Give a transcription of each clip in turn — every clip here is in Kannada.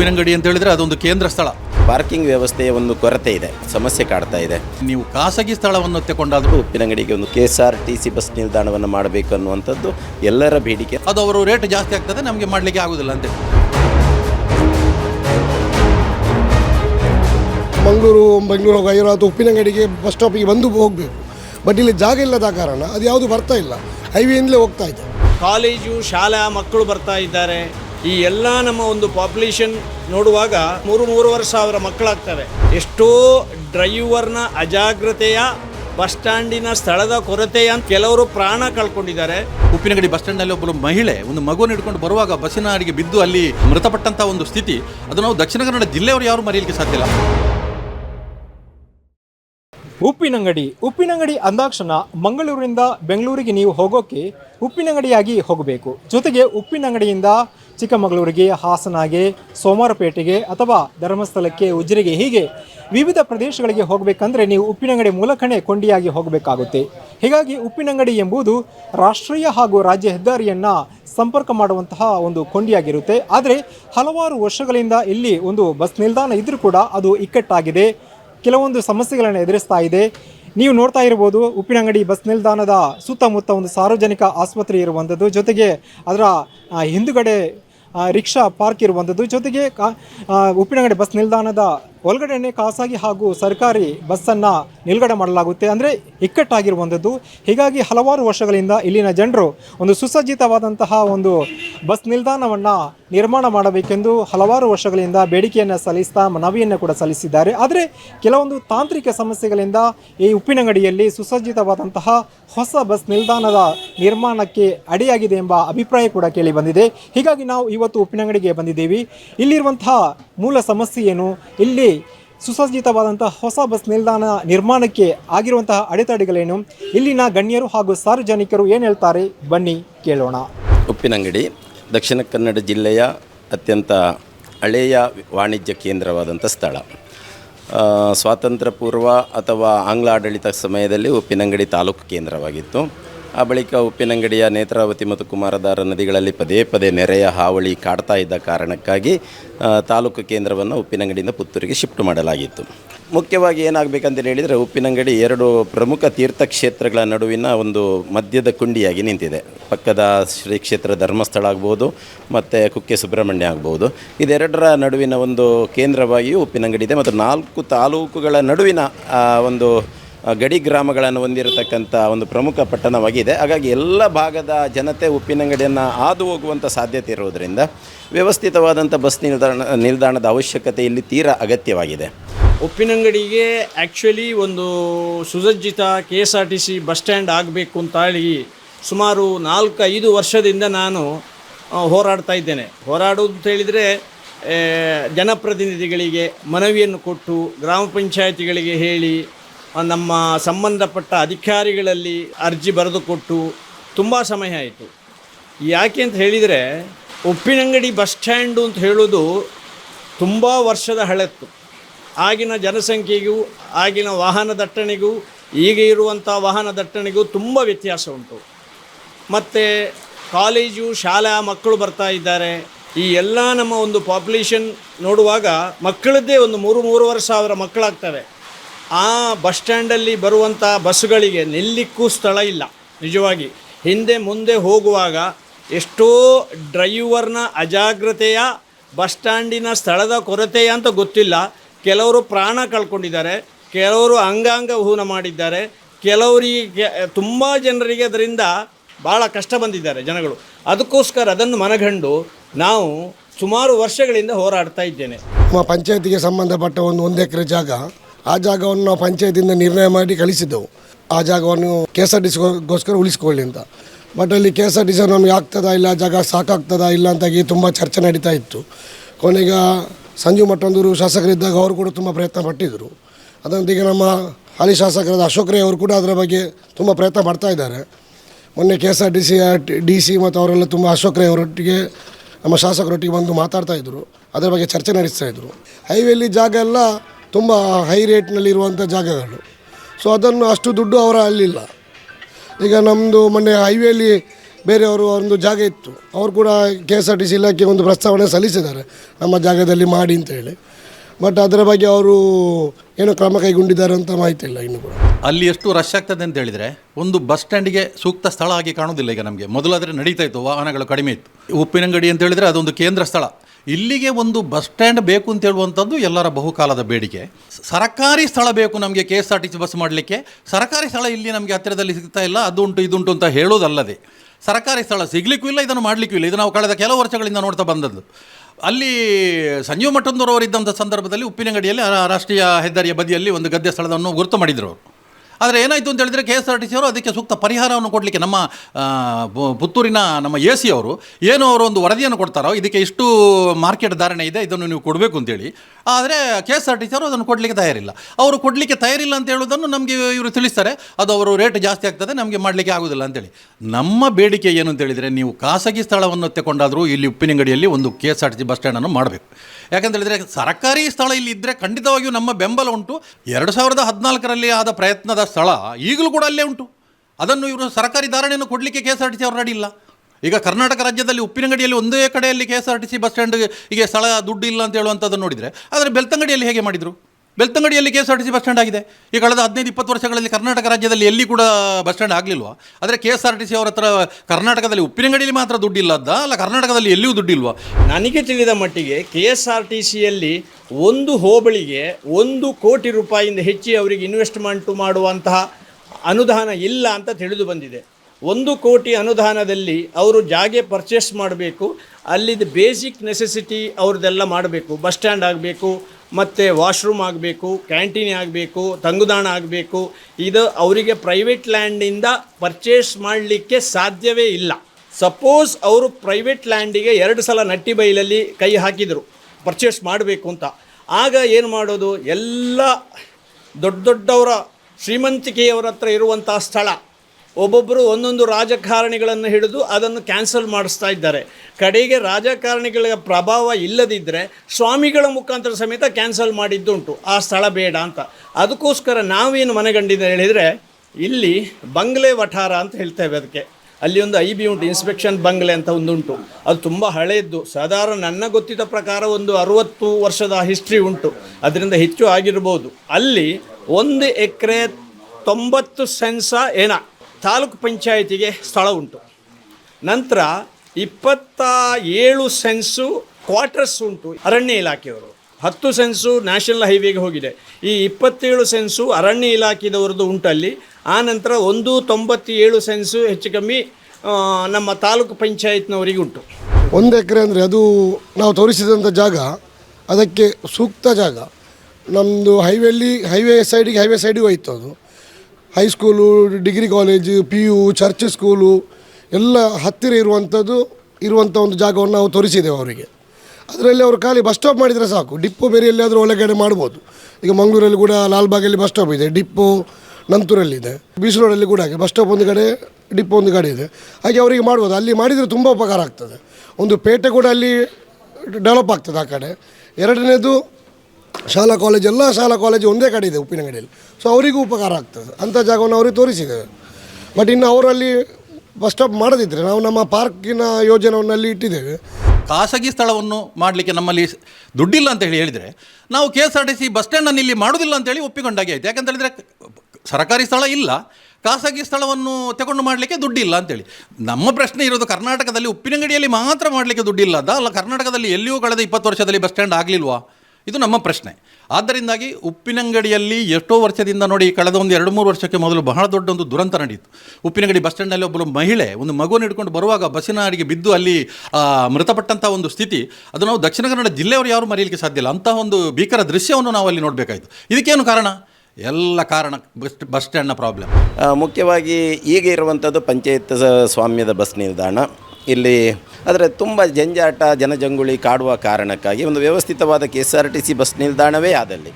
ಉಪ್ಪಿನಂಗಡಿ ಅಂತ ಹೇಳಿದ್ರೆ ಅದೊಂದು ಕೇಂದ್ರ ಸ್ಥಳ. ಪಾರ್ಕಿಂಗ್ ವ್ಯವಸ್ಥೆಯ ಒಂದು ಕೊರತೆ ಇದೆ ಸಮಸ್ಯೆ ಕಾಡ್ತಾ ಇದೆ. ನೀವು ಖಾಸಗಿ ಸ್ಥಳವನ್ನು ತೆಕೊಂಡಾದರೂ ಉಪ್ಪಿನಂಗಡಿಗೆ ಒಂದು K S R T C bus ನಿಲ್ದಾಣವನ್ನು ಮಾಡಬೇಕು ಅನ್ನುವಂಥದ್ದು ಎಲ್ಲರ ಬೇಡಿಕೆ. ಅದು ಅವರು ರೇಟ್ ಜಾಸ್ತಿ ಆಗ್ತದೆ ನಮಗೆ ಮಾಡಲಿಕ್ಕೆ ಆಗೋದಿಲ್ಲ ಅಂತ. ಮಂಗಳೂರು ಬೆಂಗಳೂರು ಐರಾತು ಉಪ್ಪಿನಂಗಡಿಗೆ ಬಸ್ ಸ್ಟಾಪಿಗೆ ಬಂದು ಹೋಗಬೇಕು. ಬಟ್ ಇಲ್ಲಿ ಜಾಗ ಇಲ್ಲದ ಕಾರಣ ಅದು ಯಾವುದು ಬರ್ತಾ ಇಲ್ಲ. ಹೈವೇಯಿಂದಲೇ ಹೋಗ್ತಾ ಇದೆ. ಕಾಲೇಜು ಶಾಲಾ ಮಕ್ಕಳು ಬರ್ತಾ ಇದ್ದಾರೆ. ಈ ಎಲ್ಲ ನಮ್ಮ ಒಂದು ಪಾಪ್ಯುಲೇಷನ್ ನೋಡುವಾಗ ಮೂರು ಮೂರುವರೆ ಸಾವಿರ ಮಕ್ಕಳಾಗ್ತವೆ. ಎಷ್ಟೋ ಡ್ರೈವರ್ನ ಅಜಾಗ್ರತೆಯ ಬಸ್ ಸ್ಟ್ಯಾಂಡಿನ ಸ್ಥಳದ ಕೊರತೆಯ ಕೆಲವರು ಪ್ರಾಣ ಕಳ್ಕೊಂಡಿದ್ದಾರೆ. ಉಪ್ಪಿನಗಡಿ ಬಸ್ ಸ್ಟ್ಯಾಂಡ್ನಲ್ಲಿ ಒಬ್ಬರು ಮಹಿಳೆ ಒಂದು ಮಗುವನ್ನು ಹಿಡ್ಕೊಂಡು ಬರುವಾಗ ಬಸ್ಸಿನ ಅಡಿಗೆ ಬಿದ್ದು ಅಲ್ಲಿ ಮೃತಪಟ್ಟಂಥ ಒಂದು ಸ್ಥಿತಿ. ಅದು ನಾವು ದಕ್ಷಿಣ ಕನ್ನಡ ಜಿಲ್ಲೆಯವರು ಯಾರು ಮರೆಯಲಿಕ್ಕೆ ಸಾಧ್ಯ ಇಲ್ಲ. ಉಪ್ಪಿನಂಗಡಿ ಉಪ್ಪಿನಂಗಡಿ ಅಂದಾಕ್ಷಣ ಮಂಗಳೂರಿನಿಂದ ಬೆಂಗಳೂರಿಗೆ ನೀವು ಹೋಗೋಕ್ಕೆ ಉಪ್ಪಿನಂಗಡಿಯಾಗಿ ಹೋಗಬೇಕು. ಜೊತೆಗೆ ಉಪ್ಪಿನಂಗಡಿಯಿಂದ ಚಿಕ್ಕಮಗಳೂರಿಗೆ ಹಾಸನಗೆ, ಸೋಮವಾರಪೇಟೆಗೆ ಅಥವಾ ಧರ್ಮಸ್ಥಳಕ್ಕೆ ಉಜಿರೆಗೆ ಹೀಗೆ ವಿವಿಧ ಪ್ರದೇಶಗಳಿಗೆ ಹೋಗಬೇಕಂದ್ರೆ ನೀವು ಉಪ್ಪಿನಂಗಡಿ ಮೂಲಕನೇ ಕೊಂಡಿಯಾಗಿ ಹೋಗಬೇಕಾಗುತ್ತೆ. ಹೀಗಾಗಿ ಉಪ್ಪಿನಂಗಡಿ ಎಂಬುದು ರಾಷ್ಟ್ರೀಯ ಹಾಗೂ ರಾಜ್ಯ ಹೆದ್ದಾರಿಯನ್ನು ಸಂಪರ್ಕ ಮಾಡುವಂತಹ ಒಂದು ಕೊಂಡಿಯಾಗಿರುತ್ತೆ. ಆದರೆ ಹಲವಾರು ವರ್ಷಗಳಿಂದ ಇಲ್ಲಿ ಒಂದು ಬಸ್ ನಿಲ್ದಾಣ ಇದ್ದರೂ ಕೂಡ ಅದು ಇಕ್ಕಟ್ಟಾಗಿದೆ. ಕೆಲವೊಂದು ಸಮಸ್ಯೆಗಳನ್ನು ಎದುರಿಸ್ತಾ ಇದೆ. ನೀವು ನೋಡ್ತಾ ಇರ್ಬೋದು, ಉಪ್ಪಿನಂಗಡಿ ಬಸ್ ನಿಲ್ದಾಣದ ಸುತ್ತಮುತ್ತ ಒಂದು ಸಾರ್ವಜನಿಕ ಆಸ್ಪತ್ರೆ ಇರುವಂಥದ್ದು ಜೊತೆಗೆ ಅದರ ಹಿಂದುಗಡೆ ರಿಕ್ಷಾ ಪಾರ್ಕ್ ಇರುವಂಥದ್ದು. ಜೊತೆಗೆ ಕಾ ಉಪ್ಪಿನಂಗಡಿ ಬಸ್ ನಿಲ್ದಾಣದ ಒಳಗಡೆನೆ ಖಾಸಗಿ ಹಾಗೂ ಸರ್ಕಾರಿ ಬಸ್ಸನ್ನು ನಿಲ್ಗಡೆ ಮಾಡಲಾಗುತ್ತೆ. ಅಂದರೆ ಇಕ್ಕಟ್ಟಾಗಿರುವಂಥದ್ದು. ಹೀಗಾಗಿ ಹಲವಾರು ವರ್ಷಗಳಿಂದ ಇಲ್ಲಿನ ಜನರು ಒಂದು ಸುಸಜ್ಜಿತವಾದಂತಹ ಒಂದು ಬಸ್ ನಿಲ್ದಾಣವನ್ನು ನಿರ್ಮಾಣ ಮಾಡಬೇಕೆಂದು ಹಲವಾರು ವರ್ಷಗಳಿಂದ ಬೇಡಿಕೆಯನ್ನು ಸಲ್ಲಿಸ್ತಾ ಮನವಿಯನ್ನು ಕೂಡ ಸಲ್ಲಿಸಿದ್ದಾರೆ. ಆದರೆ ಕೆಲವೊಂದು ತಾಂತ್ರಿಕ ಸಮಸ್ಯೆಗಳಿಂದ ಈ ಉಪ್ಪಿನಂಗಡಿಯಲ್ಲಿ ಸುಸಜ್ಜಿತವಾದಂತಹ ಹೊಸ ಬಸ್ ನಿಲ್ದಾಣದ ನಿರ್ಮಾಣಕ್ಕೆ ಅಡಿಯಾಗಿದೆ ಎಂಬ ಅಭಿಪ್ರಾಯ ಕೂಡ ಕೇಳಿ ಬಂದಿದೆ. ಹೀಗಾಗಿ ನಾವು ಇವತ್ತು ಉಪ್ಪಿನಂಗಡಿಗೆ ಬಂದಿದ್ದೀವಿ. ಇಲ್ಲಿರುವಂತಹ ಮೂಲ ಸಮಸ್ಯೆ ಏನು? ಇಲ್ಲಿ ಸುಸಜ್ಜಿತವಾದಂಥ ಹೊಸ ಬಸ್ ನಿಲ್ದಾಣ ನಿರ್ಮಾಣಕ್ಕೆ ಆಗಿರುವಂತಹ ಅಡೆತಡೆಗಳೇನು? ಇಲ್ಲಿನ ಗಣ್ಯರು ಹಾಗೂ ಸಾರ್ವಜನಿಕರು ಏನು ಹೇಳ್ತಾರೆ? ಬನ್ನಿ ಕೇಳೋಣ. ಉಪ್ಪಿನಂಗಡಿ, ದಕ್ಷಿಣ ಕನ್ನಡ ಜಿಲ್ಲೆಯ ಅತ್ಯಂತ ಹಳೆಯ ವಾಣಿಜ್ಯ ಕೇಂದ್ರವಾದಂಥ ಸ್ಥಳ. ಸ್ವಾತಂತ್ರ್ಯ ಪೂರ್ವ ಅಥವಾ ಆಂಗ್ಲ ಆಡಳಿತ ಸಮಯದಲ್ಲಿ ಉಪ್ಪಿನಂಗಡಿ ತಾಲೂಕು ಕೇಂದ್ರವಾಗಿತ್ತು. ಆ ಬಳಿಕ ಉಪ್ಪಿನಂಗಡಿಯ ನೇತ್ರಾವತಿ ಮತ್ತು ಕುಮಾರಧಾರ ನದಿಗಳಲ್ಲಿ ಪದೇ ಪದೇ ನೆರೆಯ ಹಾವಳಿ ಕಾಡ್ತಾ ಇದ್ದ ಕಾರಣಕ್ಕಾಗಿ ತಾಲೂಕು ಕೇಂದ್ರವನ್ನು ಉಪ್ಪಿನಂಗಡಿಯಿಂದ ಪುತ್ತೂರಿಗೆ ಶಿಫ್ಟ್ ಮಾಡಲಾಗಿತ್ತು. ಮುಖ್ಯವಾಗಿ ಏನಾಗಬೇಕಂತ ಹೇಳಿದರೆ ಉಪ್ಪಿನಂಗಡಿ ಎರಡು ಪ್ರಮುಖ ತೀರ್ಥಕ್ಷೇತ್ರಗಳ ನಡುವಿನ ಒಂದು ಮಧ್ಯದ ಕುಂಡಿಯಾಗಿ ನಿಂತಿದೆ. ಪಕ್ಕದ ಶ್ರೀ ಕ್ಷೇತ್ರ ಧರ್ಮಸ್ಥಳ ಆಗ್ಬೋದು, ಮತ್ತು ಕುಕ್ಕೆ ಸುಬ್ರಹ್ಮಣ್ಯ ಆಗ್ಬೋದು. ಇದೆರಡರ ನಡುವಿನ ಒಂದು ಕೇಂದ್ರವಾಗಿಯೂ ಉಪ್ಪಿನಂಗಡಿ ಇದೆ. ಮತ್ತು ನಾಲ್ಕು ತಾಲೂಕುಗಳ ನಡುವಿನ ಒಂದು ಗಡಿ ಗ್ರಾಮಗಳನ್ನು ಹೊಂದಿರತಕ್ಕಂಥ ಒಂದು ಪ್ರಮುಖ ಪಟ್ಟಣವಾಗಿದೆ. ಹಾಗಾಗಿ ಎಲ್ಲ ಭಾಗದ ಜನತೆ ಉಪ್ಪಿನಂಗಡಿಯನ್ನು ಹಾದು ಹೋಗುವಂಥ ಸಾಧ್ಯತೆ ಇರುವುದರಿಂದ ವ್ಯವಸ್ಥಿತವಾದಂಥ ಬಸ್ ನಿಲ್ದಾಣ, ನಿಲ್ದಾಣದ ಅವಶ್ಯಕತೆ ಇಲ್ಲಿ ತೀರಾ ಅಗತ್ಯವಾಗಿದೆ. ಉಪ್ಪಿನಂಗಡಿಗೆ ಆ್ಯಕ್ಚುಲಿ ಒಂದು ಸುಸಜ್ಜಿತ K S R T C bus stand ಆಗಬೇಕು ಅಂತ ಹೇಳಿ ಸುಮಾರು ನಾಲ್ಕು ಐದು ವರ್ಷದಿಂದ ನಾನು ಹೋರಾಡ್ತಾ ಇದ್ದೇನೆ. ಹೋರಾಡೋದು ಅಂತ ಹೇಳಿದರೆ ಜನಪ್ರತಿನಿಧಿಗಳಿಗೆ ಮನವಿಯನ್ನು ಕೊಟ್ಟು, ಗ್ರಾಮ ಪಂಚಾಯತಿಗಳಿಗೆ ಹೇಳಿ ನಮ್ಮ ಸಂಬಂಧಪಟ್ಟ ಅಧಿಕಾರಿಗಳಲ್ಲಿ ಅರ್ಜಿ ಬರೆದು ಕೊಟ್ಟು ತುಂಬ ಸಮಯ ಆಯಿತು. ಯಾಕೆ ಅಂತ ಹೇಳಿದರೆ, ಉಪ್ಪಿನಂಗಡಿ ಬಸ್ ಸ್ಟ್ಯಾಂಡು ಅಂತ ಹೇಳೋದು ತುಂಬ ವರ್ಷದ ಹಳೆತ್ತು. ಆಗಿನ ಜನಸಂಖ್ಯೆಗೂ, ಆಗಿನ ವಾಹನ ದಟ್ಟಣೆಗೂ, ಈಗ ಇರುವಂಥ ವಾಹನ ದಟ್ಟಣೆಗೂ ತುಂಬ ವ್ಯತ್ಯಾಸ ಉಂಟು. ಮತ್ತು ಕಾಲೇಜು, ಶಾಲಾ ಮಕ್ಕಳು ಬರ್ತಾ ಇದ್ದಾರೆ. ಈ ಎಲ್ಲ ನಮ್ಮ ಒಂದು ಪಾಪ್ಯುಲೇಷನ್ ನೋಡುವಾಗ ಮಕ್ಕಳದ್ದೇ ಒಂದು ಮೂರು, ಮೂರುವರೆ ಸಾವಿರ ಮಕ್ಕಳಾಗ್ತವೆ. ಆ ಬಸ್ ಸ್ಟ್ಯಾಂಡಲ್ಲಿ ಬರುವಂಥ ಬಸ್ಸುಗಳಿಗೆ ನಿಲ್ಲಿಕ್ಕೂ ಸ್ಥಳ ಇಲ್ಲ. ನಿಜವಾಗಿ ಹಿಂದೆ ಮುಂದೆ ಹೋಗುವಾಗ ಎಷ್ಟೋ ಡ್ರೈವರ್ನ ಅಜಾಗ್ರತೆಯ ಬಸ್ ಸ್ಟ್ಯಾಂಡಿನ ಸ್ಥಳದ ಕೊರತೆಯ ಅಂತ ಗೊತ್ತಿಲ್ಲ. ಕೆಲವರು ಪ್ರಾಣ ಕಳ್ಕೊಂಡಿದ್ದಾರೆ, ಕೆಲವರು ಅಂಗಾಂಗ ಹೂನ ಮಾಡಿದ್ದಾರೆ, ಕೆಲವರಿಗೆ, ತುಂಬ ಜನರಿಗೆ ಅದರಿಂದ ಭಾಳ ಕಷ್ಟ ಬಂದಿದ್ದಾರೆ ಜನಗಳು. ಅದಕ್ಕೋಸ್ಕರ ಅದನ್ನು ಮನಗಂಡು ನಾವು ಸುಮಾರು ವರ್ಷಗಳಿಂದ ಹೋರಾಡ್ತಾ ಇದ್ದೇನೆ. ನಮ್ಮ ಪಂಚಾಯತಿಗೆ ಸಂಬಂಧಪಟ್ಟ ಒಂದು ಒಂದು ಎಕರೆ ಜಾಗ ಆ ಜಾಗವನ್ನು ನಾವು ಪಂಚಾಯತಿಯಿಂದ ನಿರ್ಣಯ ಮಾಡಿ ಕಳಿಸಿದ್ದೆವು. ಆ ಜಾಗವನ್ನು ಕೆ ಎಸ್ ಆರ್ ಟಿ ಸಿಗೋಸ್ಕರ ಉಳಿಸ್ಕೊಳ್ಳಿ ಅಂತ. ಬಟ್ ಅಲ್ಲಿ K S R T C ನಮಗೆ ಆಗ್ತದಾ ಇಲ್ಲ ಜಾಗ ಸಾಕಾಗ್ತದಾ ಇಲ್ಲ ಅಂತಾಗಿ ತುಂಬ ಚರ್ಚೆ ನಡೀತಾ ಇತ್ತು. ಕೊನೆಗೆ ಸಂಜೀವ್ ಮಟ್ಟಂದೂರು ಶಾಸಕರಿದ್ದಾಗ ಅವರು ಕೂಡ ತುಂಬ ಪ್ರಯತ್ನ ಪಟ್ಟಿದ್ದರು ಅದಂತ ಈಗ ನಮ್ಮ ಹಾಲಿ ಶಾಸಕರಾದ ಅಶೋಕ್ ರೈ ಅವರು ಕೂಡ ಅದರ ಬಗ್ಗೆ ತುಂಬ ಪ್ರಯತ್ನ ಪಡ್ತಾ ಇದ್ದಾರೆ. ಮೊನ್ನೆ K S R T C D C ಮತ್ತು ಅವರೆಲ್ಲ ತುಂಬ ಅಶೋಕ್ ರೈ ಅವರೊಟ್ಟಿಗೆ, ನಮ್ಮ ಶಾಸಕರೊಟ್ಟಿಗೆ ಬಂದು ಮಾತಾಡ್ತಾ ಇದ್ದರು ಅದರ ಬಗ್ಗೆ ಚರ್ಚೆ ನಡೆಸ್ತಾ ಇದ್ದರು ಹೈವೇಲಿ ಜಾಗ ಎಲ್ಲ ತುಂಬ ಹೈ ರೇಟ್ನಲ್ಲಿರುವಂಥ ಜಾಗಗಳು. ಸೊ ಅದನ್ನು ಅಷ್ಟು ದುಡ್ಡು ಅವರ ಅಲ್ಲಿಲ್ಲ. ಈಗ ನಮ್ಮದು ಮೊನ್ನೆ ಹೈವೇಲಿ ಬೇರೆಯವರು ಒಂದು ಜಾಗ ಇತ್ತು. ಅವರು ಕೂಡ K S R T C ಇಲಾಖೆ ಒಂದು ಪ್ರಸ್ತಾವನೆ ಸಲ್ಲಿಸಿದ್ದಾರೆ. ನಮ್ಮ ಜಾಗದಲ್ಲಿ ಮಾಡಿ ಅಂತೇಳಿ ಬಟ್ ಅದರ ಬಗ್ಗೆ ಅವರು ಏನು ಕ್ರಮ ಕೈಗೊಂಡಿದ್ದಾರೆ ಅಂತ ಮಾಹಿತಿ ಇಲ್ಲ ಇನ್ನು ಕೂಡ. ಅಲ್ಲಿ ಎಷ್ಟು ರಶ್ ಆಗ್ತದೆ ಅಂತ ಹೇಳಿದರೆ, ಒಂದು ಬಸ್ ಸ್ಟ್ಯಾಂಡಿಗೆ ಸೂಕ್ತ ಸ್ಥಳ ಆಗಿ ಕಾಣೋದಿಲ್ಲ ಈಗ ನಮಗೆ. ಮೊದಲಾದರೆ ನಡೀತಾ ಇತ್ತು, ವಾಹನಗಳು ಕಡಿಮೆ ಇತ್ತು. ಉಪ್ಪಿನಂಗಡಿ ಅಂತ ಹೇಳಿದರೆ ಅದೊಂದು ಕೇಂದ್ರ ಸ್ಥಳ. ಇಲ್ಲಿಗೆ ಒಂದು ಬಸ್ ಸ್ಟ್ಯಾಂಡ್ ಬೇಕು ಅಂತ ಹೇಳುವಂಥದ್ದು ಎಲ್ಲರ ಬಹುಕಾಲದ ಬೇಡಿಕೆ. ಸರ್ಕಾರಿ ಸ್ಥಳ ಬೇಕು ನಮಗೆ K S R T C bus ಮಾಡಲಿಕ್ಕೆ. ಸರ್ಕಾರಿ ಸ್ಥಳ ಇಲ್ಲಿ ನಮಗೆ ಹತ್ತಿರದಲ್ಲಿ ಸಿಗ್ತಾ ಇಲ್ಲ, ಅದು ಉಂಟು ಇದುಂಟು ಅಂತ ಹೇಳೋದಲ್ಲದೆ ಸರ್ಕಾರಿ ಸ್ಥಳ ಸಿಗಲಿಕ್ಕೂ ಇಲ್ಲ, ಇದನ್ನು ಮಾಡಲಿಕ್ಕೂ ಇಲ್ಲ. ಇದು ನಾವು ಕಳೆದ ಕೆಲವು ವರ್ಷಗಳಿಂದ ನೋಡ್ತಾ ಬಂದದ್ದು. ಅಲ್ಲಿ ಸಂಜೀವ್ ಮಠಂದೂರವರು ಇದ್ದಂಥ ಸಂದರ್ಭದಲ್ಲಿ ಉಪ್ಪಿನಂಗಡಿಯಲ್ಲಿ ರಾಷ್ಟ್ರೀಯ ಹೆದ್ದಾರಿಯ ಬದಿಯಲ್ಲಿ ಒಂದು ಗದ್ದೆ ಸ್ಥಳವನ್ನು ಗುರುತು ಮಾಡಿದರು ಅವರು. ಆದರೆ ಏನಾಯಿತು ಅಂತ ಹೇಳಿದರೆ K S R T C ಅವರು ಅದಕ್ಕೆ ಸೂಕ್ತ ಪರಿಹಾರವನ್ನು ಕೊಡಲಿಕ್ಕೆ ನಮ್ಮ ಪುತ್ತೂರಿನ ನಮ್ಮ ಎ ಸಿ ಅವರು ಏನು ಅವರು ಒಂದು ವರದಿಯನ್ನು ಕೊಡ್ತಾರೋ, ಇದಕ್ಕೆ ಇಷ್ಟು ಮಾರ್ಕೆಟ್ ಧಾರಣೆ ಇದೆ, ಇದನ್ನು ನೀವು ಕೊಡಬೇಕು ಅಂತೇಳಿ. ಆದರೆ K S R T C ಅವರು ಅದನ್ನು ಕೊಡಲಿಕ್ಕೆ ತಯಾರಿಲ್ಲ. ಅವರು ಕೊಡಲಿಕ್ಕೆ ತಯಾರಿಲ್ಲ ಅಂತ ಹೇಳೋದನ್ನು ನಮಗೆ ಇವರು ತಿಳಿಸ್ತಾರೆ. ಅದು ಅವರು ರೇಟ್ ಜಾಸ್ತಿ ಆಗ್ತದೆ, ನಮಗೆ ಮಾಡಲಿಕ್ಕೆ ಆಗೋದಿಲ್ಲ ಅಂತೇಳಿ. ನಮ್ಮ ಬೇಡಿಕೆ ಏನು ಅಂತ ಹೇಳಿದರೆ, ನೀವು ಖಾಸಗಿ ಸ್ಥಳವನ್ನು ತೆಕೊಂಡಾದರೂ ಇಲ್ಲಿ ಉಪ್ಪಿನಂಗಡಿಯಲ್ಲಿ ಒಂದು K S R T C bus ಸ್ಟ್ಯಾಂಡನ್ನು ಮಾಡಬೇಕು. ಯಾಕಂತ ಹೇಳಿದರೆ ಸರ್ಕಾರಿ ಸ್ಥಳ ಇಲ್ಲಿ ಇದ್ದರೆ ಖಂಡಿತವಾಗಿಯೂ ನಮ್ಮ ಬೆಂಬಲ ಉಂಟು. ಎರಡು ಸಾವಿರದ ಹದಿನಾಲ್ಕರಲ್ಲಿ ಆದ ಪ್ರಯತ್ನದ ಸ್ಥಳ ಈಗಲೂ ಕೂಡ ಅಲ್ಲೇ ಉಂಟು. ಅದನ್ನು ಇವರು ಸರ್ಕಾರಿ ಧಾರಣೆಯನ್ನು ಕೊಡಲಿಕ್ಕೆ K S R T C ಅವರು ಈಗ ಕರ್ನಾಟಕ ರಾಜ್ಯದಲ್ಲಿ ಉಪ್ಪಿನಂಗಡಿಯಲ್ಲಿ ಒಂದೇ ಕಡೆಯಲ್ಲಿ K S R T C bus stand ಈಗ ಸ್ಥಳ ದುಡ್ಡು ಇಲ್ಲ ಅಂತ ಹೇಳುವಂಥದ್ದನ್ನು ನೋಡಿದರೆ, ಆದರೆ ಬೆಳ್ತಂಗಡಿಯಲ್ಲಿ ಹೇಗೆ ಮಾಡಿದರು? ಬೆಳ್ತಂಗಡಿಯಲ್ಲಿ K S R T C bus stand ಆಗಿದೆ. ಈ ಕಳೆದ ಹದಿನೈದು, ಇಪ್ಪತ್ತು ವರ್ಷಗಳಲ್ಲಿ ಕರ್ನಾಟಕ ರಾಜ್ಯದಲ್ಲಿ ಎಲ್ಲಿ ಕೂಡ ಬಸ್ ಸ್ಟ್ಯಾಂಡ್ ಆಗಲಿಲ್ವಾ? ಆದರೆ K S R T C ಅವರ ಹತ್ರ ಕರ್ನಾಟಕದಲ್ಲಿ ಉಪ್ಪಿನಂಗಡಿಯಲ್ಲಿ ಮಾತ್ರ ದುಡ್ಡಿಲ್ಲದ ಅಲ್ಲ, ಕರ್ನಾಟಕದಲ್ಲಿ ಎಲ್ಲಿಯೂ ದುಡ್ಡಿಲ್ವಾ? ನನಗೆ ತಿಳಿದ ಮಟ್ಟಿಗೆ ಕೆ ಎಸ್ ಆರ್ ಟಿ ಸಿಯಲ್ಲಿ ಒಂದು ಹೋಬಳಿಗೆ ಒಂದು ಕೋಟಿ ರೂಪಾಯಿಯಿಂದ ಹೆಚ್ಚಿ ಅವರಿಗೆ ಇನ್ವೆಸ್ಟ್ಮೆಂಟು ಮಾಡುವಂತಹ ಅನುದಾನ ಇಲ್ಲ ಅಂತ ತಿಳಿದು ಬಂದಿದೆ. ಒಂದು ಕೋಟಿ ಅನುದಾನದಲ್ಲಿ ಅವರು ಜಾಗೆ ಪರ್ಚೇಸ್ ಮಾಡಬೇಕು. ಅಲ್ಲಿದ್ದು ಬೇಸಿಕ್ ನೆಸೆಸಿಟಿ ಅವ್ರದ್ದೆಲ್ಲ ಮಾಡಬೇಕು. ಬಸ್ ಸ್ಟ್ಯಾಂಡ್ ಆಗಬೇಕು, ಮತ್ತು ವಾಶ್ರೂಮ್ ಆಗಬೇಕು ಕ್ಯಾಂಟೀನ್ ಆಗಬೇಕು, ತಂಗುದಾಣ ಆಗಬೇಕು. ಇದು ಅವರಿಗೆ ಪ್ರೈವೇಟ್ ಲ್ಯಾಂಡಿಂದ ಪರ್ಚೇಸ್ ಮಾಡಲಿಕ್ಕೆ ಸಾಧ್ಯವೇ ಇಲ್ಲ. ಸಪೋಸ್ ಅವರು ಪ್ರೈವೇಟ್ ಲ್ಯಾಂಡಿಗೆ ಎರಡು ಸಲ ನಟ್ಟಿ ಬೈಲಲ್ಲಿ ಕೈ ಹಾಕಿದರು ಪರ್ಚೇಸ್ ಮಾಡಬೇಕು ಅಂತ. ಆಗ ಏನು ಮಾಡೋದು? ಎಲ್ಲ ದೊಡ್ಡ ದೊಡ್ಡವರ ಶ್ರೀಮಂತಿಕೆಯವರ ಹತ್ರ ಇರುವಂಥ ಸ್ಥಳ. ಒಬ್ಬೊಬ್ಬರು ಒಂದೊಂದು ರಾಜಕಾರಣಿಗಳನ್ನು ಹಿಡಿದು ಅದನ್ನು ಕ್ಯಾನ್ಸಲ್ ಮಾಡಿಸ್ತಾ ಇದ್ದಾರೆ. ಕಡೆಗೆ ರಾಜಕಾರಣಿಗಳ ಪ್ರಭಾವ ಇಲ್ಲದಿದ್ದರೆ ಸ್ವಾಮಿಗಳ ಮುಖಾಂತರ ಸಮೇತ ಕ್ಯಾನ್ಸಲ್ ಮಾಡಿದ್ದುಂಟು. ಆ ಸ್ಥಳ ಬೇಡ ಅಂತ. ಅದಕ್ಕೋಸ್ಕರ ನಾವೇನು ಮನೆಗಂಡಿದೆ ಹೇಳಿದರೆ, ಇಲ್ಲಿ ಬಂಗ್ಲೆ ವಠಾರ ಅಂತ ಹೇಳ್ತೇವೆ ಅದಕ್ಕೆ. ಅಲ್ಲಿ ಒಂದು ಐ ಬಿ ಉಂಟು, ಇನ್ಸ್ಪೆಕ್ಷನ್ ಬಂಗ್ಲೆ ಅಂತ ಒಂದುಂಟು. ಅದು ತುಂಬ ಹಳೆಯದ್ದು ಸಾಧಾರಣ ನನ್ನ ಗೊತ್ತಿದ್ದ ಪ್ರಕಾರ ಒಂದು ಅರುವತ್ತು ವರ್ಷದ ಹಿಸ್ಟ್ರಿ ಉಂಟು. ಅದರಿಂದ ಹೆಚ್ಚು ಆಗಿರ್ಬೋದು. ಅಲ್ಲಿ ಒಂದು ಎಕರೆ ತೊಂಬತ್ತು ಸೆನ್ಸ ಏನ? ತಾಲೂಕು ಪಂಚಾಯಿತಿಗೆ ಸ್ಥಳ ಉಂಟು. ನಂತರ ಇಪ್ಪತ್ತ ಏಳು ಸೆನ್ಸು ಕ್ವಾರ್ಟರ್ಸ್ ಉಂಟು ಅರಣ್ಯ ಇಲಾಖೆಯವರು. ಹತ್ತು ಸೆನ್ಸು ನ್ಯಾಷನಲ್ ಹೈವೇಗೆ ಹೋಗಿದೆ. ಈ ಇಪ್ಪತ್ತೇಳು ಸೆನ್ಸು ಅರಣ್ಯ ಇಲಾಖೆದವ್ರದ್ದು ಉಂಟಲ್ಲಿ ಆ ನಂತರ ಒಂದು ತೊಂಬತ್ತೇಳು ಸೆನ್ಸು ಹೆಚ್ಚು ಕಮ್ಮಿ ನಮ್ಮ ತಾಲೂಕು ಪಂಚಾಯತ್ನವರಿಗೆ ಉಂಟು. ಒಂದು ಎಕರೆ ಅಂದರೆ ಅದು ನಾವು ತೋರಿಸಿದಂಥ ಜಾಗ, ಅದಕ್ಕೆ ಸೂಕ್ತ ಜಾಗ. ನಮ್ಮದು ಹೈವೇಲಿ, ಹೈವೇ ಸೈಡಿಗೆ ಹೈವೇ ಸೈಡಿಗೆ ಹೋಯ್ತು ಅದು. High school degree college P U church school ಎಲ್ಲ ಹತ್ತಿರ ಇರುವಂಥದ್ದು, ಇರುವಂಥ ಒಂದು ಜಾಗವನ್ನು ನಾವು ತೋರಿಸಿದ್ದೇವೆ ಅವರಿಗೆ. ಅದರಲ್ಲಿ ಅವರು ಖಾಲಿ ಬಸ್ ಸ್ಟಾಪ್ ಮಾಡಿದರೆ ಸಾಕು. ಡಿಪ್ಪೋ ಬೇರೆ ಎಲ್ಲಿಯಾದರೂ ಒಳಗಡೆ ಮಾಡ್ಬೋದು. ಈಗ ಮಂಗಳೂರಲ್ಲಿ ಕೂಡ ಲಾಲ್ಬಾಗಲ್ಲಿ ಬಸ್ ಸ್ಟಾಪ್ ಇದೆ. ಡಿಪ್ಪೋ ನಂತೂರಲ್ಲಿದೆ ಬೀಸರೋಡಲ್ಲಿ ಕೂಡ ಹಾಗೆ. ಬಸ್ ಸ್ಟಾಪ್ ಒಂದು ಕಡೆ, ಡಿಪ್ಪೋ ಒಂದು ಕಡೆ ಇದೆ. ಹಾಗೆ ಅವರಿಗೆ ಮಾಡ್ಬೋದು. ಅಲ್ಲಿ ಮಾಡಿದರೆ ತುಂಬ ಉಪಕಾರ ಆಗ್ತದೆ. ಒಂದು ಪೇಟೆ ಕೂಡ ಅಲ್ಲಿ ಡೆವಲಪ್ ಆಗ್ತದೆ ಆ ಕಡೆ. ಎರಡನೇದು ಶಾಲಾ ಕಾಲೇಜ್ ಎಲ್ಲ ಶಾಲಾ ಕಾಲೇಜು ಒಂದೇ ಕಡೆ ಇದೆ ಉಪ್ಪಿನಂಗಡಿಯಲ್ಲಿ. ಸೊ ಅವರಿಗೂ ಉಪಕಾರ ಆಗ್ತದೆ. ಅಂಥ ಜಾಗವನ್ನು ಅವರಿಗೆ ತೋರಿಸಿದ್ದೇವೆ ಬಟ್ ಇನ್ನು ಅವರಲ್ಲಿ ಬಸ್ ಸ್ಟಾಪ್ ಮಾಡದಿದ್ದರೆ ನಾವು ನಮ್ಮ ಪಾರ್ಕಿನ ಯೋಜನೆಯನ್ನು ಅಲ್ಲಿ ಇಟ್ಟಿದ್ದೇವೆ. ಖಾಸಗಿ ಸ್ಥಳವನ್ನು ಮಾಡಲಿಕ್ಕೆ ನಮ್ಮಲ್ಲಿ ದುಡ್ಡಿಲ್ಲ ಅಂತ ಹೇಳಿ ಹೇಳಿದರೆ, ನಾವು K S R T C bus ಸ್ಟ್ಯಾಂಡನ್ನು ಇಲ್ಲಿ ಮಾಡೋದಿಲ್ಲ ಅಂತೇಳಿ ಒಪ್ಪಿಕೊಂಡಾಗೆ ಆಯ್ತು. ಯಾಕಂತ ಹೇಳಿದರೆ ಸರ್ಕಾರಿ ಸ್ಥಳ ಇಲ್ಲ, ಖಾಸಗಿ ಸ್ಥಳವನ್ನು ತಗೊಂಡು ಮಾಡಲಿಕ್ಕೆ ದುಡ್ಡಿಲ್ಲ ಅಂತೇಳಿ ನಮ್ಮ ಪ್ರಶ್ನೆ ಇರೋದು ಕರ್ನಾಟಕದಲ್ಲಿ ಉಪ್ಪಿನಂಗಡಿಯಲ್ಲಿ ಮಾತ್ರ ಮಾಡಲಿಕ್ಕೆ ದುಡ್ಡಿಲ್ಲ ಅಲ್ಲ, ಕರ್ನಾಟಕದಲ್ಲಿ ಎಲ್ಲಿಯೂ ಕಳೆದ ಇಪ್ಪತ್ತು ವರ್ಷದಲ್ಲಿ ಬಸ್ ಸ್ಟ್ಯಾಂಡ್ ಆಗಲಿಲ್ವಾ? ಇದು ನಮ್ಮ ಪ್ರಶ್ನೆ. ಆದ್ದರಿಂದಾಗಿ ಉಪ್ಪಿನಂಗಡಿಯಲ್ಲಿ ಎಷ್ಟೋ ವರ್ಷದಿಂದ ನೋಡಿ ಕಳೆದ ಒಂದು ಎರಡು ಮೂರು ವರ್ಷಕ್ಕೆ ಮೊದಲು ಬಹಳ ದೊಡ್ಡ ಒಂದು ದುರಂತ ನಡೆಯಿತು. ಉಪ್ಪಿನಂಗಡಿ ಬಸ್ ಸ್ಟ್ಯಾಂಡ್ನಲ್ಲಿ ಒಬ್ಬರು ಮಹಿಳೆ, ಒಂದು ಮಗುವನ್ನು ಹಿಡ್ಕೊಂಡು ಬರುವಾಗ ಬಸ್ಸಿನ ಅಡಿಗೆ ಬಿದ್ದು ಅಲ್ಲಿ ಮೃತಪಟ್ಟಂಥ ಒಂದು ಸ್ಥಿತಿ. ಅದು ನಾವು ದಕ್ಷಿಣ ಕನ್ನಡ ಜಿಲ್ಲೆಯವರು ಯಾರು ಮರೆಯಲಿಕ್ಕೆ ಸಾಧ್ಯ ಇಲ್ಲ. ಅಂತಹ ಒಂದು ಭೀಕರ ದೃಶ್ಯವನ್ನು ನಾವು ಅಲ್ಲಿ ನೋಡಬೇಕಾಯಿತು. ಇದಕ್ಕೇನು ಕಾರಣ? ಎಲ್ಲ ಕಾರಣ ಬಸ್ ಬಸ್ ಸ್ಟ್ಯಾಂಡ್ನ ಪ್ರಾಬ್ಲಮ್. ಮುಖ್ಯವಾಗಿ ಈಗ ಇರುವಂಥದ್ದು ಪಂಚಾಯತ್ ಸ್ವಾಮ್ಯದ ಬಸ್ ನಿಲ್ದಾಣ. ಇಲ್ಲಿ ಆದರೆ ತುಂಬ ಜಂಜಾಟ, ಜನಜಂಗುಳಿ ಕಾಡುವ ಕಾರಣಕ್ಕಾಗಿ ಒಂದು ವ್ಯವಸ್ಥಿತವಾದ K S R T C bus ನಿಲ್ದಾಣವೇ ಆದಲ್ಲಿ.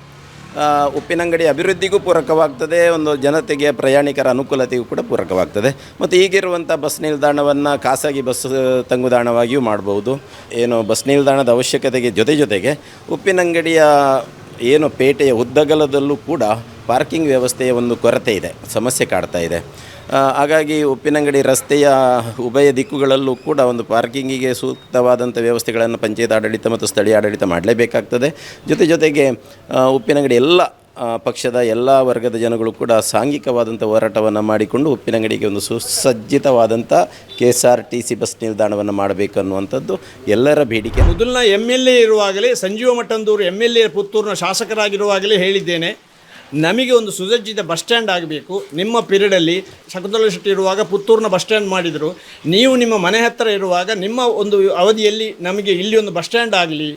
ಉಪ್ಪಿನಂಗಡಿ ಅಭಿವೃದ್ಧಿಗೂ ಪೂರಕವಾಗ್ತದೆ, ಒಂದು ಜನತೆಗೆ ಪ್ರಯಾಣಿಕರ ಅನುಕೂಲತೆಗೂ ಕೂಡ ಪೂರಕವಾಗ್ತದೆ. ಮತ್ತು ಈಗಿರುವಂಥ ಬಸ್ ನಿಲ್ದಾಣವನ್ನು ಖಾಸಗಿ ಬಸ್ ತಂಗುದಾಣವಾಗಿಯೂ ಮಾಡ್ಬೋದು. ಏನು ಬಸ್ ನಿಲ್ದಾಣದ ಅವಶ್ಯಕತೆಗೆ ಜೊತೆ ಜೊತೆಗೆ ಉಪ್ಪಿನಂಗಡಿಯ ಏನು ಪೇಟೆಯ ಉದ್ದಗಲದಲ್ಲೂ ಕೂಡ ಪಾರ್ಕಿಂಗ್ ವ್ಯವಸ್ಥೆಯ ಒಂದು ಕೊರತೆ ಇದೆ, ಸಮಸ್ಯೆ ಕಾಡ್ತಾ ಇದೆ. ಹಾಗಾಗಿ ಉಪ್ಪಿನಂಗಡಿ ರಸ್ತೆಯ ಉಭಯ ದಿಕ್ಕುಗಳಲ್ಲೂ ಕೂಡ ಒಂದು ಪಾರ್ಕಿಂಗಿಗೆ ಸೂಕ್ತವಾದಂಥ ವ್ಯವಸ್ಥೆಗಳನ್ನು ಪಂಚಾಯತ್ ಆಡಳಿತ ಮತ್ತು ಸ್ಥಳೀಯ ಆಡಳಿತ ಮಾಡಲೇಬೇಕಾಗ್ತದೆ. ಜೊತೆ ಜೊತೆಗೆ ಉಪ್ಪಿನಂಗಡಿ ಎಲ್ಲ ಪಕ್ಷದ ಎಲ್ಲ ವರ್ಗದ ಜನಗಳು ಕೂಡ ಸಾಂಘಿಕವಾದಂಥ ಹೋರಾಟವನ್ನು ಮಾಡಿಕೊಂಡು ಉಪ್ಪಿನಂಗಡಿಗೆ ಒಂದು ಸುಸಜ್ಜಿತವಾದಂಥ K S R T C bus ನಿಲ್ದಾಣವನ್ನು ಮಾಡಬೇಕು ಅನ್ನುವಂಥದ್ದು ಎಲ್ಲರ ಬೇಡಿಕೆ. ಮೊದಲಿನ ಎಂ ಎಲ್ ಎ ಇರುವಾಗಲೇ, Sanjeeva Matandur M L A ಪುತ್ತೂರಿನ ಶಾಸಕರಾಗಿರುವಾಗಲೇ ಹೇಳಿದ್ದೇನೆ. ನಮಗೆ ಒಂದು ಸುಸಜ್ಜಿತ ಬಸ್ ಸ್ಟ್ಯಾಂಡ್ ಆಗಬೇಕು. ನಿಮ್ಮ ಪೀರಿಯಡಲ್ಲಿ ಶಕುಂತಲ ಶೆಟ್ಟಿ ಇರುವಾಗ ಪುತ್ತೂರಿನ ಬಸ್ ಸ್ಟ್ಯಾಂಡ್ ಮಾಡಿದರು. ನೀವು ನಿಮ್ಮ ಮನೆ ಹತ್ತಿರ ಇರುವಾಗ ನಿಮ್ಮ ಒಂದು ಅವಧಿಯಲ್ಲಿ ನಮಗೆ ಇಲ್ಲಿ ಒಂದು ಬಸ್ ಸ್ಟ್ಯಾಂಡ್ ಆಗಲಿ,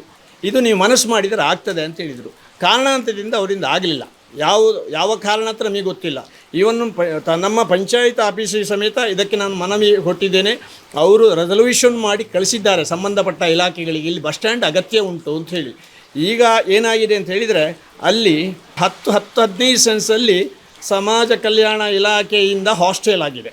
ಇದು ನೀವು ಮನಸ್ಸು ಮಾಡಿದರೆ ಆಗ್ತದೆ ಅಂತ ಹೇಳಿದರು. ಕಾರಣಾಂತರದಿಂದ ಅವರಿಂದ ಆಗಲಿಲ್ಲ. ಯಾವ ಯಾವ ಕಾರಣ ಹತ್ರ ನಮಗೆ ಗೊತ್ತಿಲ್ಲ. ಇವನ್ನು ಪ ನಮ್ಮ ಪಂಚಾಯತ್ ಆಫೀಸಿಗೆ ಸಮೇತ ಇದಕ್ಕೆ ನಾನು ಮನವಿ ಕೊಟ್ಟಿದ್ದೇನೆ. ಅವರು ರೆಸಲ್ಯೂಷನ್ ಮಾಡಿ ಕಳಿಸಿದ್ದಾರೆ. ಸಂಬಂಧಪಟ್ಟ ಇಲಾಖೆಗಳಿಗೆ ಇಲ್ಲಿ ಬಸ್ ಸ್ಟ್ಯಾಂಡ್ ಅಗತ್ಯ ಉಂಟು ಅಂತ ಹೇಳಿ. ಈಗ ಏನಾಗಿದೆ ಅಂತ ಹೇಳಿದರೆ ಅಲ್ಲಿ ಹತ್ತು ಹತ್ತು ಹದಿನೈದು ಸೆನ್ಸಲ್ಲಿ ಸಮಾಜ ಕಲ್ಯಾಣ ಇಲಾಖೆಯಿಂದ ಹಾಸ್ಟೆಲ್ ಆಗಿದೆ.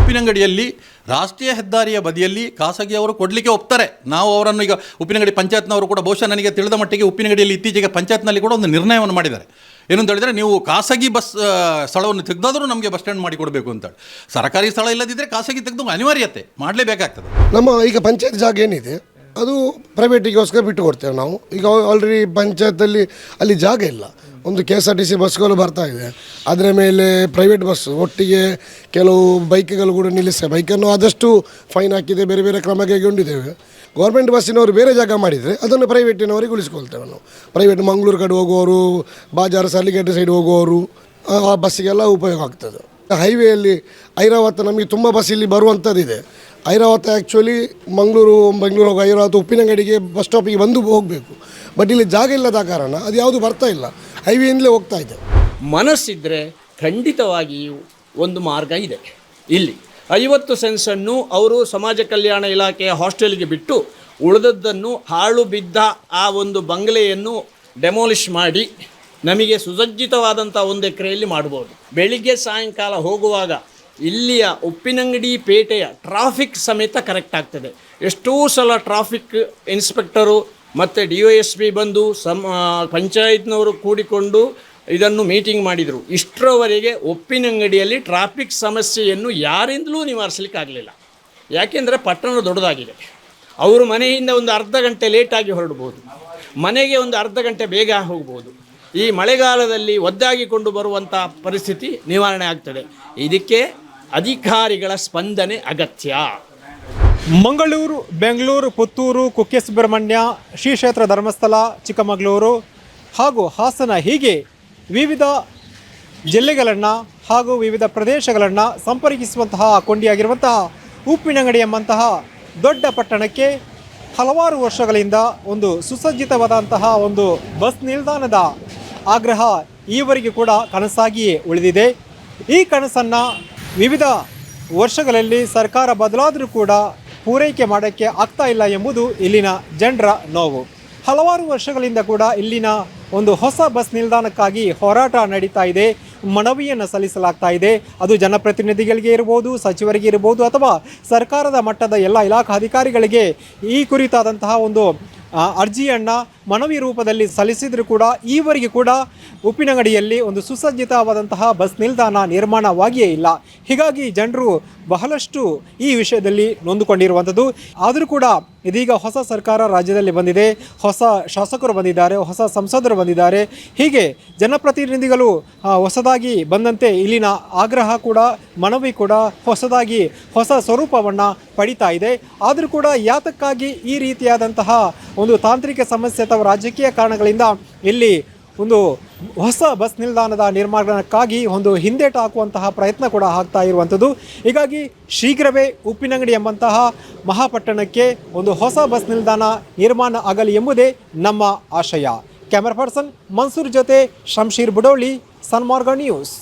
ಉಪ್ಪಿನಂಗಡಿಯಲ್ಲಿ ರಾಷ್ಟ್ರೀಯ ಹೆದ್ದಾರಿಯ ಬದಿಯಲ್ಲಿ ಖಾಸಗಿಯವರು ಕೊಡಲಿಕ್ಕೆ ಒಪ್ತಾರೆ. ನಾವು ಅವರನ್ನು ಈಗ ಉಪ್ಪಿನಂಗಡಿ ಪಂಚಾಯತ್ನವರು ಕೂಡ ಬಹುಶಃ ನನಗೆ ತಿಳಿದ ಮಟ್ಟಿಗೆ ಉಪ್ಪಿನಂಗಡಿಯಲ್ಲಿ ಇತ್ತೀಚೆಗೆ ಪಂಚಾಯತ್ನಲ್ಲಿ ಕೂಡ ಒಂದು ನಿರ್ಣಯವನ್ನು ಮಾಡಿದ್ದಾರೆ. ಏನಂತ ಹೇಳಿದರೆ ನೀವು ಖಾಸಗಿ ಬಸ್ ಸ್ಥಳವನ್ನು ತೆಗೆದಾದರೂ ನಮಗೆ ಬಸ್ ಸ್ಟ್ಯಾಂಡ್ ಮಾಡಿ ಕೊಡಬೇಕು ಅಂತೇಳಿ ಸರ್ಕಾರಿ ಸ್ಥಳ ಇಲ್ಲದಿದ್ದರೆ ಖಾಸಗಿ ತೆಗೆದು ಅನಿವಾರ್ಯತೆ ಮಾಡಲೇಬೇಕಾಗ್ತದೆ. ನಮ್ಮ ಈಗ ಪಂಚಾಯತ್ ಜಾಗ ಏನಿದೆ ಅದು ಪ್ರೈವೇಟಿಗೋಸ್ಕರ ಬಿಟ್ಟು ಕೊಡ್ತೇವೆ ನಾವು. ಈಗ ಆಲ್ರೆಡಿ ಪಂಚಾಯತಲ್ಲಿ ಅಲ್ಲಿ ಜಾಗ ಇಲ್ಲ. ಒಂದು K S R T C ಬಸ್ಗಳು ಬರ್ತಾ ಇದೆ. ಅದರ ಮೇಲೆ ಪ್ರೈವೇಟ್ ಬಸ್ಸು ಒಟ್ಟಿಗೆ ಕೆಲವು ಬೈಕ್ಗಳು ಕೂಡ ನಿಲ್ಲಿಸ್ತೇವೆ ಬೈಕನ್ನು ಆದಷ್ಟು ಫೈನ್ ಹಾಕಿದೆ, ಬೇರೆ ಬೇರೆ ಕ್ರಮ ಕೈಗೊಂಡಿದ್ದೇವೆ. ಗೌರ್ಮೆಂಟ್ ಬಸ್ಸಿನವರು ಬೇರೆ ಜಾಗ ಮಾಡಿದರೆ ಅದನ್ನು ಪ್ರೈವೇಟಿನವರಿಗೆ ಉಳಿಸ್ಕೊಳ್ತೇವೆ ನಾವು. ಪ್ರೈವೇಟ್ ಮಂಗಳೂರು ಕಡೆ ಹೋಗುವವರು, ಬಾಜಾರ್ ಸಲಿಗೇಟ್ ಸೈಡ್ ಹೋಗುವವರು, ಆ ಆ ಬಸ್ಸಿಗೆಲ್ಲ ಉಪಯೋಗ ಆಗ್ತದೆ. ಹೈವೇಯಲ್ಲಿ ಐರಾವತ ನಮಗೆ ತುಂಬ ಬಸ್ ಇಲ್ಲಿ ಬರುವಂಥದ್ದಿದೆ ಐರಾವತ ಆ್ಯಕ್ಚುಲಿ ಮಂಗಳೂರು, ಬೆಂಗಳೂರು ಹೋಗೋ ಐರಾವತ ಉಪ್ಪಿನಂಗಡಿಗೆ ಬಸ್ ಸ್ಟಾಪಿಗೆ ಬಂದು ಹೋಗಬೇಕು. ಬಟ್ ಇಲ್ಲಿ ಜಾಗ ಇಲ್ಲದ ಕಾರಣ ಅದು ಯಾವುದು ಬರ್ತಾ ಇಲ್ಲ. ಹೈವೇಯಿಂದಲೇ ಹೋಗ್ತಾ ಇದೆ. ಮನಸ್ಸಿದ್ರೆ ಖಂಡಿತವಾಗಿಯೂ ಒಂದು ಮಾರ್ಗ ಇದೆ. ಇಲ್ಲಿ ಐವತ್ತು ಸೆನ್ಸನ್ನು ಅವರು ಸಮಾಜ ಕಲ್ಯಾಣ ಇಲಾಖೆಯ ಹಾಸ್ಟೆಲ್ಗೆ ಬಿಟ್ಟು ಉಳಿದದ್ದನ್ನು ಹಾಳು ಬಿದ್ದ ಆ ಒಂದು ಬಂಗಲೆಯನ್ನು ಡೆಮಾಲಿಷ್ ಮಾಡಿ ನಮಗೆ ಸುಸಜ್ಜಿತವಾದಂಥ ಒಂದು ಎಕರೆಯಲ್ಲಿ ಮಾಡ್ಬೋದು. ಬೆಳಿಗ್ಗೆ ಸಾಯಂಕಾಲ ಹೋಗುವಾಗ ಇಲ್ಲಿಯ ಉಪ್ಪಿನಂಗಡಿ ಪೇಟೆಯ ಟ್ರಾಫಿಕ್ ಸಮೇತ ಕರೆಕ್ಟ್ ಆಗ್ತದೆ. ಎಷ್ಟೋ ಸಲ ಟ್ರಾಫಿಕ್ ಇನ್ಸ್ಪೆಕ್ಟರು ಮತ್ತು ಡಿ ಒ ಎಸ್ ಪಿ ಬಂದು ಸಮ ಪಂಚಾಯತ್ನವರು ಕೂಡಿಕೊಂಡು ಇದನ್ನು ಮೀಟಿಂಗ್ ಮಾಡಿದರು. ಇಷ್ಟರವರೆಗೆ ಉಪ್ಪಿನಂಗಡಿಯಲ್ಲಿ ಟ್ರಾಫಿಕ್ ಸಮಸ್ಯೆಯನ್ನು ಯಾರಿಂದಲೂ ನಿವಾರಿಸಲಿಕ್ಕಾಗಲಿಲ್ಲ. ಯಾಕೆಂದರೆ ಪಟ್ಟಣ ದೊಡ್ಡದಾಗಿದೆ. ಅವರು ಮನೆಯಿಂದ ಒಂದು ಅರ್ಧ ಗಂಟೆ ಲೇಟಾಗಿ ಹೊರಡ್ಬೋದು. ಮನೆಗೆ ಒಂದು ಅರ್ಧ ಗಂಟೆ ಬೇಗ ಹೋಗ್ಬೋದು. ಈ ಮಳೆಗಾಲದಲ್ಲಿ ಒದ್ದಾಗಿಕೊಂಡು ಬರುವಂಥ ಪರಿಸ್ಥಿತಿ ನಿವಾರಣೆ ಆಗ್ತದೆ. ಇದಕ್ಕೆ ಅಧಿಕಾರಿಗಳ ಸ್ಪಂದನೆ ಅಗತ್ಯ. ಮಂಗಳೂರು, ಬೆಂಗಳೂರು, ಪುತ್ತೂರು, ಕುಕ್ಕೆ ಸುಬ್ರಹ್ಮಣ್ಯ, ಶ್ರೀ ಕ್ಷೇತ್ರ ಧರ್ಮಸ್ಥಳ, ಚಿಕ್ಕಮಗಳೂರು ಹಾಗೂ ಹಾಸನ ಹೀಗೆ ವಿವಿಧ ಜಿಲ್ಲೆಗಳನ್ನು ಹಾಗೂ ವಿವಿಧ ಪ್ರದೇಶಗಳನ್ನು ಸಂಪರ್ಕಿಸುವಂತಹ ಕೊಂಡಿಯಾಗಿರುವಂತಹ ಉಪ್ಪಿನಂಗಡಿ ಎಂಬಂತಹ ದೊಡ್ಡ ಪಟ್ಟಣಕ್ಕೆ ಹಲವಾರು ವರ್ಷಗಳಿಂದ ಒಂದು ಸುಸಜ್ಜಿತವಾದಂತಹ ಒಂದು ಬಸ್ ನಿಲ್ದಾಣದ ಆಗ್ರಹ ಈವರೆಗೆ ಕೂಡ ಕನಸಾಗಿಯೇ ಉಳಿದಿದೆ. ಈ ಕನಸನ್ನು ವಿವಿಧ ವರ್ಷಗಳಲ್ಲಿ ಸರ್ಕಾರ ಬದಲಾದರೂ ಕೂಡ ಪೂರೈಕೆ ಮಾಡೋಕ್ಕೆ ಆಗ್ತಾ ಇಲ್ಲ ಎಂಬುದು ಇಲ್ಲಿನ ಜನರ ನೋವು. ಹಲವಾರು ವರ್ಷಗಳಿಂದ ಕೂಡ ಇಲ್ಲಿನ ಒಂದು ಹೊಸ ಬಸ್ ನಿಲ್ದಾಣಕ್ಕಾಗಿ ಹೋರಾಟ ನಡೀತಾ ಇದೆ. ಮನವಿಯನ್ನು ಸಲ್ಲಿಸಲಾಗ್ತಾ ಇದೆ. ಅದು ಜನಪ್ರತಿನಿಧಿಗಳಿಗೆ ಇರ್ಬೋದು, ಸಚಿವರಿಗೆ ಇರ್ಬೋದು ಅಥವಾ ಸರ್ಕಾರದ ಮಟ್ಟದ ಎಲ್ಲ ಇಲಾಖಾ ಅಧಿಕಾರಿಗಳಿಗೆ ಈ ಕುರಿತಾದಂತಹ ಒಂದು ಅರ್ಜಿಯನ್ನು ಮನವಿ ರೂಪದಲ್ಲಿ ಸಲ್ಲಿಸಿದರೂ ಕೂಡ ಈವರೆಗೆ ಕೂಡ ಉಪ್ಪಿನಂಗಡಿಯಲ್ಲಿ ಒಂದು ಸುಸಜ್ಜಿತವಾದಂತಹ ಬಸ್ ನಿಲ್ದಾಣ ನಿರ್ಮಾಣವಾಗಿಯೇ ಇಲ್ಲ. ಹೀಗಾಗಿ ಜನರು ಬಹಳಷ್ಟು ಈ ವಿಷಯದಲ್ಲಿ ನೊಂದುಕೊಂಡಿರುವಂಥದ್ದು. ಆದರೂ ಕೂಡ ಇದೀಗ ಹೊಸ ಸರ್ಕಾರ ರಾಜ್ಯದಲ್ಲಿ ಬಂದಿದೆ. ಹೊಸ ಶಾಸಕರು ಬಂದಿದ್ದಾರೆ. ಹೊಸ ಸಂಸದರು ಬಂದಿದ್ದಾರೆ. ಹೀಗೆ ಜನಪ್ರತಿನಿಧಿಗಳು ಹೊಸದಾಗಿ ಬಂದಂತೆ ಇಲ್ಲಿನ ಆಗ್ರಹ ಕೂಡ, ಮನವಿ ಕೂಡ ಹೊಸದಾಗಿ ಹೊಸ ಸ್ವರೂಪವನ್ನು ಪಡಿತಾ ಇದೆ. ಆದರೂ ಕೂಡ ಯಾತಕ್ಕಾಗಿ ಈ ರೀತಿಯಾದಂತಹ ಒಂದು ತಾಂತ್ರಿಕ ಸಮಸ್ಯೆ ಅಥವಾ ರಾಜಕೀಯ ಕಾರಣಗಳಿಂದ ಇಲ್ಲಿ ಒಂದು ಹೊಸ ಬಸ್ ನಿಲ್ದಾಣದ ನಿರ್ಮಾಣಕ್ಕಾಗಿ ಒಂದು ಹಿಂದೇಟು ಹಾಕುವಂತಹ ಪ್ರಯತ್ನ ಕೂಡ ಆಗ್ತಾ ಇರುವಂಥದ್ದು. ಹೀಗಾಗಿ ಶೀಘ್ರವೇ ಉಪ್ಪಿನಂಗಡಿ ಎಂಬಂತಹ ಮಹಾಪಟ್ಟಣಕ್ಕೆ ಒಂದು ಹೊಸ ಬಸ್ ನಿಲ್ದಾಣ ನಿರ್ಮಾಣ ಆಗಲಿ ಎಂಬುದೇ ನಮ್ಮ ಆಶಯ. ಕ್ಯಾಮರಾ ಪರ್ಸನ್ ಮನ್ಸೂರ್ ಜೊತೆ ಶಂಶೀರ್ ಬುಡೋಳಿ ಸನ್ಮಾರ್ಗ ನ್ಯೂಸ್.